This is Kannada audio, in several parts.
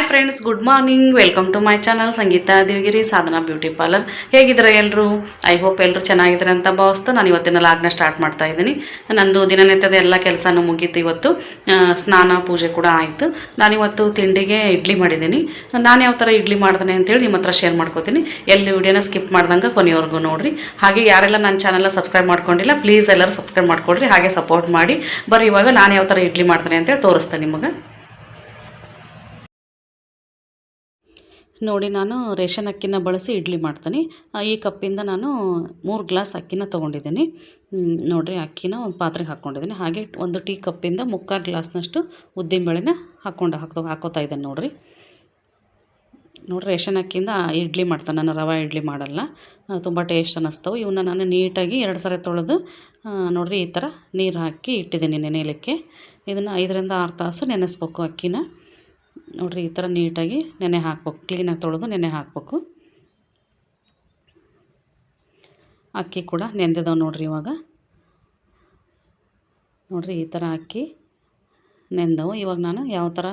Hi friends good morning welcome to my channel Sangeeta Devagiri Sadhana beauty parlour ಹೇಗಿದ್ದಾರೆ ಎಲ್ಲರೂ ಐ ಹೋಪ್ ಎಲ್ಲರೂ ಚೆನ್ನಾಗಿದ್ದಾರೆ ಅಂತ ಭಾವಿಸ್ತಾ ನಾನು ಇವತ್ತಿನ ಲಾಗ್ನ ಸ್ಟಾರ್ಟ್ ಮಾಡ್ತಾ ಇದ್ದೀನಿ. ನಂದು ದಿನನಿತ್ಯದ ಎಲ್ಲ ಕೆಲಸನೂ ಮುಗೀತು ಇವತ್ತು. ಸ್ನಾನ, ಪೂಜೆ ಕೂಡ ಆಯಿತು. ನಾನಿವತ್ತು ತಿಂಡಿಗೆ ಇಡ್ಲಿ ಮಾಡಿದ್ದೀನಿ. ನಾನು ಯಾವ ಥರ ಇಡ್ಲಿ ಮಾಡ್ದೆ ಅಂತೇಳಿ ನಿಮ್ಮ ಹತ್ರ ಶೇರ್ ಮಾಡ್ಕೋತೀನಿ. ಎಲ್ಲಿ ವಿಡಿಯೋನ ಸ್ಕಿಪ್ ಮಾಡ್ದಂಗೆ ಕೊನೆಯವರೆಗೂ ನೋಡಿರಿ. ಹಾಗೆ ಯಾರೆಲ್ಲ ನನ್ನ ಚಾನಲ್ನ ಸಬ್ಸ್ಕ್ರೈಬ್ ಮಾಡ್ಕೊಂಡಿಲ್ಲ ಪ್ಲೀಸ್ ಎಲ್ಲರೂ ಸಬ್ಸ್ಕ್ರೈಬ್ ಮಾಡ್ಕೊಡ್ರಿ. ಹಾಗೆ ಸಪೋರ್ಟ್ ಮಾಡಿ. ಬರೀ ಇವಾಗ ನಾನು ಯಾವ ಥರ ಇಡ್ಲಿ ಮಾಡ್ತೇನೆ ಅಂತೇಳಿ ತೋರಿಸ್ತೇನೆ ನಿಮಗೆ. ನೋಡಿ ನಾನು ರೇಷನ್ ಅಕ್ಕಿನ ಬಳಸಿ ಇಡ್ಲಿ ಮಾಡ್ತೀನಿ. ಈ ಕಪ್ಪಿಂದ ನಾನು ಮೂರು ಗ್ಲಾಸ್ ಅಕ್ಕಿನ ತೊಗೊಂಡಿದ್ದೀನಿ. ನೋಡಿರಿ ಅಕ್ಕಿನ ಒಂದು ಪಾತ್ರೆಗೆ ಹಾಕ್ಕೊಂಡಿದ್ದೀನಿ ಹಾಗೆ ಒಂದು ಟೀ ಕಪ್ಪಿಂದ ಮುಕ್ಕಾಲು ಗ್ಲಾಸ್ನಷ್ಟು ಉದ್ದಿನಬೇಳೆನ ಹಾಕ್ಕೊಂಡು ಹಾಕ್ತೋ ಹಾಕೋತಾ ಇದ್ದೇನೆ ನೋಡಿರಿ. ನೋಡಿರಿ ರೇಷನ್ ಅಕ್ಕಿಯಿಂದ ಇಡ್ಲಿ ಮಾಡ್ತಾನೆ. ನಾನು ರವೆ ಇಡ್ಲಿ ಮಾಡಲ್ಲ. ತುಂಬ ಟೇಸ್ಟ್ ಅನ್ನಿಸ್ತವೆ. ಇವನ್ನ ನಾನು ನೀಟಾಗಿ ಎರಡು ಸರಿ ತೊಳೆದು ನೋಡಿರಿ ಈ ಥರ ನೀರು ಹಾಕಿ ಇಟ್ಟಿದ್ದೀನಿ ನೆನೆಯಲಿಕ್ಕೆ. ಇದನ್ನು ಐದರಿಂದ ಆರು ತಾಸು ನೆನೆಸ್ಬೇಕು ಅಕ್ಕಿನ. ನೋಡ್ರಿ ಈ ಥರ ನೀಟಾಗಿ ನೆನೆ ಹಾಕ್ಬೇಕು. ಕ್ಲೀನಾಗಿ ತೊಳೆದು ನೆನೆ ಹಾಕ್ಬೇಕು. ಅಕ್ಕಿ ಕೂಡ ನೆಂದಿದಾವೆ ನೋಡಿರಿ ಇವಾಗ. ನೋಡಿರಿ ಈ ಥರ ಅಕ್ಕಿ ನೆಂದವು. ಇವಾಗ ನಾನು ಯಾವ ಥರ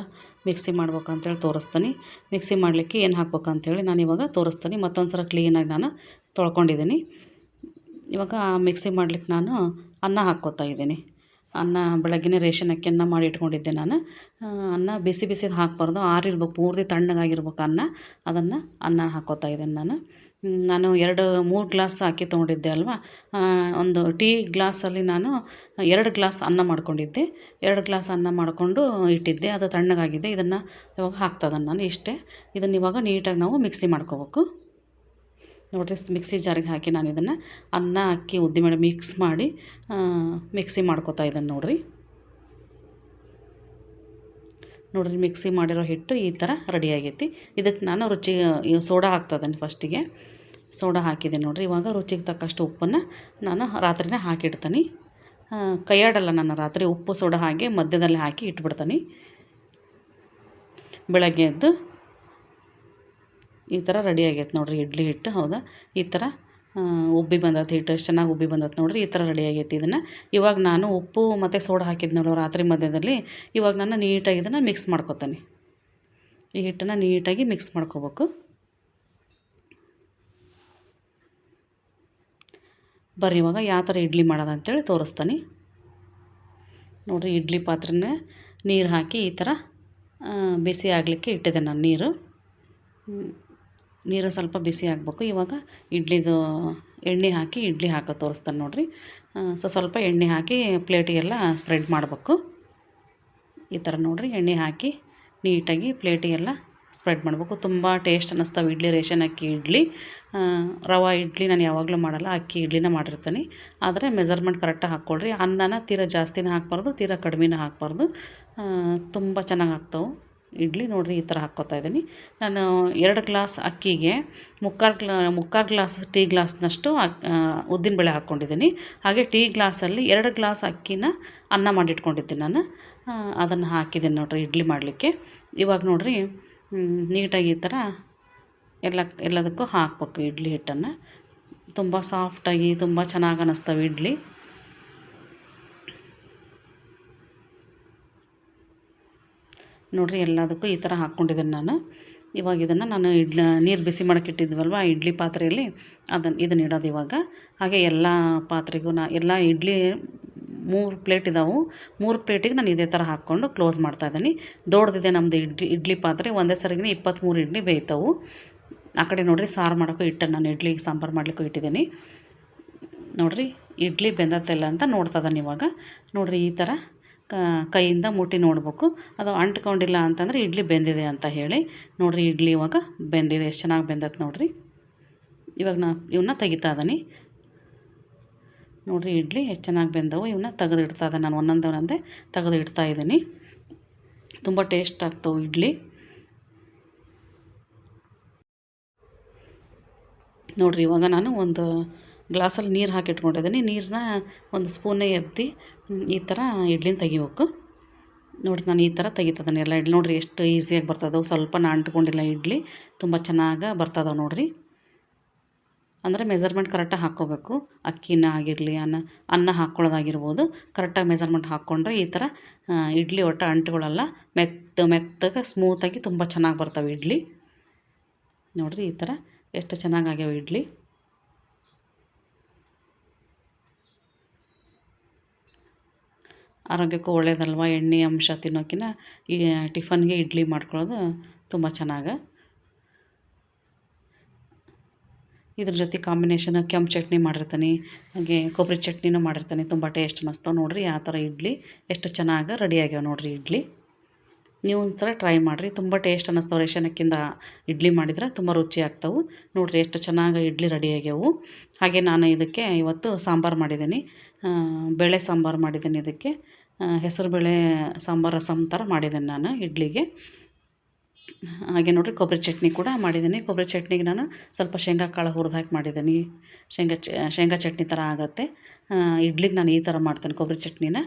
ಮಿಕ್ಸಿ ಮಾಡ್ಬೇಕು ಅಂತೇಳಿ ತೋರಿಸ್ತೀನಿ. ಮಿಕ್ಸಿ ಮಾಡಲಿಕ್ಕೆ ಏನು ಹಾಕ್ಬೇಕು ಅಂತೇಳಿ ನಾನು ಇವಾಗ ತೋರಿಸ್ತೀನಿ. ಮತ್ತೊಂದು ಸಲ ಕ್ಲೀನಾಗಿ ನಾನು ತೊಳ್ಕೊಂಡಿದ್ದೀನಿ. ಇವಾಗ ಮಿಕ್ಸಿ ಮಾಡ್ಲಿಕ್ಕೆ ನಾನು ಅನ್ನ ಹಾಕ್ಕೋತಾ ಇದ್ದೀನಿ. ಅನ್ನ ಬೆಳಗ್ಗೆನೇ ರೇಷನ್ ಅಕ್ಕಿಯನ್ನು ಮಾಡಿ ಇಟ್ಕೊಂಡಿದ್ದೆ ನಾನು. ಅನ್ನ ಬಿಸಿ ಬಿಸಿದು ಹಾಕಬಾರ್ದು. ಆರಿರ್ಬೇಕು, ಪೂರ್ತಿ ತಣ್ಣಗಾಗಿರ್ಬೇಕು ಅನ್ನ. ಅದನ್ನು ಅನ್ನ ಹಾಕ್ಕೋತಾ ಇದ್ದೇನೆ ನಾನು. ನಾನು ಎರಡು, ಮೂರು ಗ್ಲಾಸ್ ಅಕ್ಕಿ ತೊಗೊಂಡಿದ್ದೆ ಅಲ್ವಾ? ಒಂದು ಟೀ ಗ್ಲಾಸಲ್ಲಿ ನಾನು ಎರಡು ಗ್ಲಾಸ್ ಅನ್ನ ಮಾಡ್ಕೊಂಡಿದ್ದೆ. ಎರಡು ಗ್ಲಾಸ್ ಅನ್ನ ಮಾಡಿಕೊಂಡು ಇಟ್ಟಿದ್ದೆ. ಅದು ತಣ್ಣಗಾಗಿದೆ. ಇದನ್ನು ಇವಾಗ ಹಾಕ್ತದನ್ನು ನಾನು ಇಷ್ಟೇ. ಇದನ್ನು ಇವಾಗ ನೀಟಾಗಿ ನಾವು ಮಿಕ್ಸಿ ಮಾಡ್ಕೋಬೇಕು. ನೋಡಿರಿ ಮಿಕ್ಸಿ ಜಾರಿಗೆ ಹಾಕಿ ನಾನು ಇದನ್ನು ಅನ್ನ ಅಕ್ಕಿ ಉದ್ದಿ ಮಾಡಿ ಮಿಕ್ಸ್ ಮಾಡಿ ಮಿಕ್ಸಿ ಮಾಡ್ಕೊತಾ ಇದ್ದೀನಿ ನೋಡಿರಿ. ನೋಡಿರಿ ಮಿಕ್ಸಿ ಮಾಡಿರೋ ಹಿಟ್ಟು ಈ ಥರ ರೆಡಿ ಆಗೈತಿ. ಇದಕ್ಕೆ ನಾನು ರುಚಿ ಸೋಡಾ ಹಾಕ್ತದೇನೆ ಫಸ್ಟಿಗೆ ಸೋಡಾ ಹಾಕಿದ್ದೀನಿ ನೋಡಿರಿ. ಇವಾಗ ರುಚಿಗೆ ತಕ್ಕಷ್ಟು ಉಪ್ಪನ್ನು ನಾನು ರಾತ್ರಿನೇ ಹಾಕಿಡ್ತೀನಿ. ಕೈಯಾಡಲ್ಲ ನಾನು ರಾತ್ರಿ ಉಪ್ಪು, ಸೋಡಾ ಹಾಗೆ ಮಧ್ಯದಲ್ಲಿ ಹಾಕಿ ಇಟ್ಬಿಡ್ತೀನಿ. ಬೆಳಗ್ಗೆ ಎದ್ದು ಈ ಥರ ರೆಡಿ ಆಗೈತೆ ನೋಡಿರಿ, ಇಡ್ಲಿ ಹಿಟ್ಟು, ಹೌದಾ? ಈ ಥರ ಉಬ್ಬಿ ಬಂದೈತೆ ಹಿಟ್ಟು, ಎಷ್ಟು ಚೆನ್ನಾಗಿ ಉಬ್ಬಿ ಬಂದೈತೆ ನೋಡಿರಿ, ಈ ಥರ ರೆಡಿ ಆಗೈತೆ ಇದನ್ನು. ಇವಾಗ ನಾನು ಉಪ್ಪು ಮತ್ತು ಸೋಡಾ ಹಾಕಿದ್ನಲ್ಲ ರಾತ್ರಿ ಮಧ್ಯದಲ್ಲಿ, ಇವಾಗ ನಾನು ನೀಟಾಗಿ ಇದನ್ನು ಮಿಕ್ಸ್ ಮಾಡ್ಕೊತೀನಿ. ಈ ಹಿಟ್ಟನ್ನು ನೀಟಾಗಿ ಮಿಕ್ಸ್ ಮಾಡ್ಕೋಬೇಕು. ಬರ್ರಿ, ಇವಾಗ ಯಾವ ಥರ ಇಡ್ಲಿ ಮಾಡೋದು ಅಂತೇಳಿ ತೋರಿಸ್ತೀನಿ. ನೋಡಿರಿ, ಇಡ್ಲಿ ಪಾತ್ರೆನ ನೀರು ಹಾಕಿ ಈ ಥರ ಬಿಸಿ ಆಗಲಿಕ್ಕೆ ಇಟ್ಟಿದ್ದೆ ನಾನು ನೀರು. ಹ್ಮ್. ನೀರು ಸ್ವಲ್ಪ ಬಿಸಿ ಆಗಬೇಕು. ಇವಾಗ ಇಡ್ಲಿದು ಎಣ್ಣೆ ಹಾಕಿ ಇಡ್ಲಿ ಹಾಕೋ ತೋರಿಸ್ತಾನೆ ನೋಡಿರಿ. ಸೊ ಸ್ವಲ್ಪ ಎಣ್ಣೆ ಹಾಕಿ ಪ್ಲೇಟಿಗೆಲ್ಲ ಸ್ಪ್ರೆಡ್ ಮಾಡಬೇಕು. ಈ ಥರ ನೋಡಿರಿ, ಎಣ್ಣೆ ಹಾಕಿ ನೀಟಾಗಿ ಪ್ಲೇಟಿಗೆಲ್ಲ ಸ್ಪ್ರೆಡ್ ಮಾಡಬೇಕು. ತುಂಬ ಟೇಸ್ಟ್ ಅನ್ನಿಸ್ತಾವೆ ಇಡ್ಲಿ ರೇಷನ್ ಅಕ್ಕಿ ಇಡ್ಲಿ. ರವಾ ಇಡ್ಲಿ ನಾನು ಯಾವಾಗಲೂ ಮಾಡಲ್ಲ, ಅಕ್ಕಿ ಇಡ್ಲಿನ ಮಾಡಿರ್ತೀನಿ. ಆದರೆ ಮೆಜರ್ಮೆಂಟ್ ಕರೆಕ್ಟಾಗಿ ಹಾಕ್ಕೊಳ್ರಿ. ಅನ್ನನ ತೀರಾ ಜಾಸ್ತಿನ ಹಾಕ್ಬಾರ್ದು, ತೀರಾ ಕಡಿಮೆನೂ ಹಾಕ್ಬಾರ್ದು. ತುಂಬ ಚೆನ್ನಾಗಿ ಆಗ್ತಾವೆ. ಇಡ್ಲಿ ನೋಡಿರಿ ಈ ಥರ ಹಾಕ್ಕೋತಾ ಇದ್ದೀನಿ. ನಾನು ಎರಡು ಗ್ಲಾಸ್ ಅಕ್ಕಿಗೆ ಮುಕ್ಕಾಲು ಗ್ಲಾ, ಮುಕ್ಕಾಲು ಗ್ಲಾಸ್ ಟೀ ಗ್ಲಾಸ್ನಷ್ಟು ಉದ್ದಿನಬೇಳೆ ಹಾಕ್ಕೊಂಡಿದ್ದೀನಿ. ಹಾಗೆ ಟೀ ಗ್ಲಾಸಲ್ಲಿ ಎರಡು ಗ್ಲಾಸ್ ಅಕ್ಕಿನ ಅನ್ನ ಮಾಡಿಟ್ಕೊಂಡಿದ್ದೀನಿ ನಾನು. ಅದನ್ನು ಹಾಕಿದ್ದೀನಿ ನೋಡಿರಿ ಇಡ್ಲಿ ಮಾಡಲಿಕ್ಕೆ. ಇವಾಗ ನೋಡಿರಿ ನೀಟಾಗಿ ಈ ಥರ ಎಲ್ಲ, ಎಲ್ಲದಕ್ಕೂ ಹಾಕ್ಬೇಕು ಇಡ್ಲಿ ಹಿಟ್ಟನ್ನು. ತುಂಬ ಸಾಫ್ಟಾಗಿ ತುಂಬ ಚೆನ್ನಾಗಿ ಅನ್ನಿಸ್ತವೆ ಇಡ್ಲಿ. ನೋಡಿರಿ ಎಲ್ಲದಕ್ಕೂ ಈ ಥರ ಹಾಕ್ಕೊಂಡಿದ್ದೀನಿ ನಾನು. ಇವಾಗ ಇದನ್ನು ನಾನು ಇಡ್ಲ, ನೀರು ಬಿಸಿ ಮಾಡೋಕೆ ಇಟ್ಟಿದ್ವಲ್ವ, ಇಡ್ಲಿ ಪಾತ್ರೆಯಲ್ಲಿ ಅದನ್ನು ಇದನ್ನು ಇಡೋದು ಇವಾಗ. ಹಾಗೆ ಎಲ್ಲ ಪಾತ್ರೆಗೂ ನಾ, ಎಲ್ಲ ಇಡ್ಲಿ ಮೂರು ಪ್ಲೇಟ್ ಇದಾವೆ. ಮೂರು ಪ್ಲೇಟಿಗೆ ನಾನು ಇದೇ ಥರ ಹಾಕ್ಕೊಂಡು ಕ್ಲೋಸ್ ಮಾಡ್ತಾ ಇದ್ದೀನಿ. ದೊಡ್ಡದಿದೆ ನಮ್ಮದು ಇಡ್ಲಿ ಇಡ್ಲಿ ಪಾತ್ರೆ, ಒಂದೇ ಸರಿಗೆ ಇಪ್ಪತ್ತ್ಮೂರು ಇಡ್ಲಿ ಬೇಯ್ತವು. ಆ ಕಡೆ ನೋಡಿರಿ ಸಾರು ಮಾಡೋಕ್ಕೂ ಇಟ್ಟೆ ನಾನು ಇಡ್ಲಿಗೆ ಸಾಂಬಾರು ಮಾಡಲಿಕ್ಕೂ ಇಟ್ಟಿದ್ದೀನಿ. ನೋಡಿರಿ, ಇಡ್ಲಿ ಬೆಂದತ್ತೆಲ್ಲ ಅಂತ ನೋಡ್ತಾ ಇದ್ದಾನೆ ಇವಾಗ. ನೋಡಿರಿ ಈ ಥರ ಕೈಯಿಂದ ಮುಟ್ಟಿ ನೋಡಬೇಕು. ಅದು ಅಂಟ್ಕೊಂಡಿಲ್ಲ ಅಂತಂದರೆ ಇಡ್ಲಿ ಬೆಂದಿದೆ ಅಂತ ಹೇಳಿ. ನೋಡಿರಿ, ಇಡ್ಲಿ ಇವಾಗ ಬೆಂದಿದೆ. ಎಷ್ಟು ಚೆನ್ನಾಗಿ ಬೆಂದತ್ತೆ ನೋಡಿರಿ. ಇವಾಗ ನಾ ಇವನ್ನ ತೆಗಿತಾ ಇದ್ದೀನಿ. ನೋಡಿರಿ, ಇಡ್ಲಿ ಎಷ್ಟು ಚೆನ್ನಾಗಿ ಬೆಂದವು. ಇವನ್ನ ತೆಗೆದು ಇಡ್ತಾ ಇದ್ದೆ ನಾನು ಒಂದೊಂದು ಒಂದೇ ತೆಗೆದು ಇಡ್ತಾ ಇದ್ದೀನಿ. ತುಂಬ ಟೇಸ್ಟ್ ಆಗ್ತವೆ ಇಡ್ಲಿ. ನೋಡಿರಿ, ಇವಾಗ ನಾನು ಒಂದು ಗ್ಲಾಸಲ್ಲಿ ನೀರು ಹಾಕಿಟ್ಕೊಂಡಿದ್ದೀನಿ. ನೀರನ್ನ ಒಂದು ಸ್ಪೂನೇ ಎತ್ತಿ ಈ ಥರ ಇಡ್ಲಿನ ತೆಗಿಬೇಕು. ನೋಡಿ ನಾನು ಈ ಥರ ತೆಗಿತದನೆ ಎಲ್ಲ ಇಡ್ಲಿ ನೋಡಿರಿ ಎಷ್ಟು ಈಸಿಯಾಗಿ ಬರ್ತದವು ಸ್ವಲ್ಪ ನಾ ಅಂಟ್ಕೊಂಡಿಲ್ಲ ಇಡ್ಲಿ. ತುಂಬ ಚೆನ್ನಾಗಿ ಬರ್ತದವು ನೋಡಿರಿ. ಅಂದರೆ ಮೆಜರ್ಮೆಂಟ್ ಕರೆಕ್ಟಾಗಿ ಹಾಕ್ಕೋಬೇಕು. ಅಕ್ಕಿನ ಆಗಿರಲಿ, ಅನ್ನ ಅನ್ನ ಹಾಕ್ಕೊಳ್ಳೋದಾಗಿರ್ಬೋದು ಕರೆಕ್ಟಾಗಿ ಮೆಸರ್ಮೆಂಟ್ ಹಾಕ್ಕೊಂಡ್ರೆ ಈ ಥರ ಇಡ್ಲಿ ಒಟ್ಟು ಅಂಟ್ಕೊಳ್ಳಲ್ಲ ಮೆತ್ತ, ಮೆತ್ತಗೆ ಸ್ಮೂತಾಗಿ ತುಂಬ ಚೆನ್ನಾಗಿ ಬರ್ತವೆ ಇಡ್ಲಿ. ನೋಡಿರಿ ಈ ಥರ ಎಷ್ಟು ಚೆನ್ನಾಗಿ ಆಗ್ಯಾವ ಇಡ್ಲಿ. ಆರೋಗ್ಯಕ್ಕೂ ಒಳ್ಳೆಯದಲ್ವ ಎಣ್ಣೆ, ಅಂಶ ತಿನ್ನೋಕ್ಕಿಂತ ಈ ಟಿಫನ್ಗೆ ಇಡ್ಲಿ ಮಾಡ್ಕೊಳ್ಳೋದು ತುಂಬ ಚೆನ್ನಾಗಿ. ಇದ್ರ ಜೊತೆ ಕಾಂಬಿನೇಷನ್ ಕೆಂಪು ಚಟ್ನಿ ಮಾಡಿರ್ತೀನಿ, ಹಾಗೆ ಕೊಬ್ಬರಿ ಚಟ್ನಿನೂ ಮಾಡಿರ್ತೀನಿ. ತುಂಬ ಟೇಸ್ಟ್ ಅನ್ನಿಸ್ತಾವೆ ನೋಡಿರಿ, ಆ ಥರ ಇಡ್ಲಿ. ಎಷ್ಟು ಚೆನ್ನಾಗಿ ರೆಡಿ ಆಗ್ಯಾವ ನೋಡಿರಿ ಇಡ್ಲಿ. ನೀವು ಒಂದ್ಸಲ ಟ್ರೈ ಮಾಡಿರಿ. ತುಂಬ ಟೇಸ್ಟ್ ಅನ್ನಿಸ್ತಾವೆ ರೇಷನ್ ಅಕ್ಕಿಂದ ಇಡ್ಲಿ ಮಾಡಿದ್ರೆ ತುಂಬ ರುಚಿ ಆಗ್ತವೆ. ನೋಡಿರಿ ಎಷ್ಟು ಚೆನ್ನಾಗಿ ಇಡ್ಲಿ ರೆಡಿ ಆಗ್ಯಾವು. ಹಾಗೆ ನಾನು ಇದಕ್ಕೆ ಇವತ್ತು ಸಾಂಬಾರು ಮಾಡಿದ್ದೀನಿ. ಬೇಳೆ ಸಾಂಬಾರು ಮಾಡಿದ್ದೀನಿ ಇದಕ್ಕೆ. ಹೆಸರುಬೇಳೆ ಸಾಂಬಾರು ರಸಮ್ ಥರ ಮಾಡಿದ್ದೀನಿ ನಾನು ಇಡ್ಲಿಗೆ. ಹಾಗೆ ನೋಡಿರಿ ಕೊಬ್ಬರಿ ಚಟ್ನಿ ಕೂಡ ಮಾಡಿದ್ದೀನಿ. ಕೊಬ್ಬರಿ ಚಟ್ನಿಗೆ ನಾನು ಸ್ವಲ್ಪ ಶೇಂಗಾ ಕಾಳು ಹುರಿದು ಹಾಕಿ ಮಾಡಿದ್ದೀನಿ. ಶೇಂಗಾ ಚ, ಶೇಂಗಾ ಚಟ್ನಿ ಥರ ಆಗುತ್ತೆ. ಇಡ್ಲಿಗೆ ನಾನು ಈ ಥರ ಮಾಡ್ತೇನೆ ಕೊಬ್ಬರಿ ಚಟ್ನಿನ.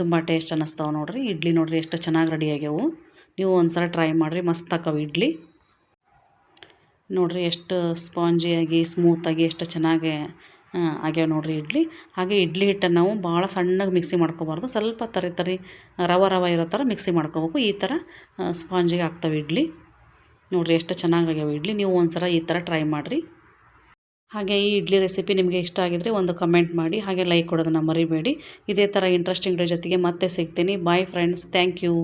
ತುಂಬ ಟೇಸ್ಟ್ ಅನ್ನಿಸ್ತಾವೆ ನೋಡಿರಿ. ಇಡ್ಲಿ ನೋಡಿರಿ ಎಷ್ಟು ಚೆನ್ನಾಗಿ ರೆಡಿ ಆಗ್ಯಾವು. ನೀವು ಒಂದು ಸಲ ಟ್ರೈ ಮಾಡಿರಿ, ಮಸ್ತ್ ಆಕವು ಇಡ್ಲಿ. ನೋಡಿರಿ ಎಷ್ಟು ಸ್ಪಾಂಜಿಯಾಗಿ ಸ್ಮೂತಾಗಿ ಎಷ್ಟು ಚೆನ್ನಾಗಿ ಆಗ್ಯಾವ ನೋಡಿರಿ ಇಡ್ಲಿ. ಹಾಗೆ ಇಡ್ಲಿ ಹಿಟ್ಟನ್ನು ನಾವು ಭಾಳ ಸಣ್ಣಗೆ ಮಿಕ್ಸಿ ಮಾಡ್ಕೋಬಾರ್ದು. ಸ್ವಲ್ಪ ತರಿ ತರಿ, ರವ ರವ ಇರೋ ಥರ ಮಿಕ್ಸಿ ಮಾಡ್ಕೋಬೇಕು. ಈ ಥರ ಸ್ಪಾಂಜಿಗೆ ಆಗ್ತವೆ ಇಡ್ಲಿ. ನೋಡಿರಿ ಎಷ್ಟು ಚೆನ್ನಾಗಿ ಆಗ್ಯಾವ ಇಡ್ಲಿ. ನೀವು ಒಂದು ಸಲ ಈ ಥರ ಟ್ರೈ ಮಾಡಿರಿ. ಹಾಗೆ ಈ ಇಡ್ಲಿ ರೆಸಿಪಿ ನಿಮಗೆ ಇಷ್ಟ ಆಗಿದ್ರೆ ಒಂದು ಕಮೆಂಟ್ ಮಾಡಿ, ಹಾಗೆ ಲೈಕ್ ಕೊಡೋದನ್ನು ಮರಿಬೇಡಿ. ಇದೇ ಥರ ಇಂಟ್ರೆಸ್ಟಿಂಗ್ ಜೊತೆಗೆ ಮತ್ತೆ ಸಿಗ್ತೀನಿ. Bye friends thank you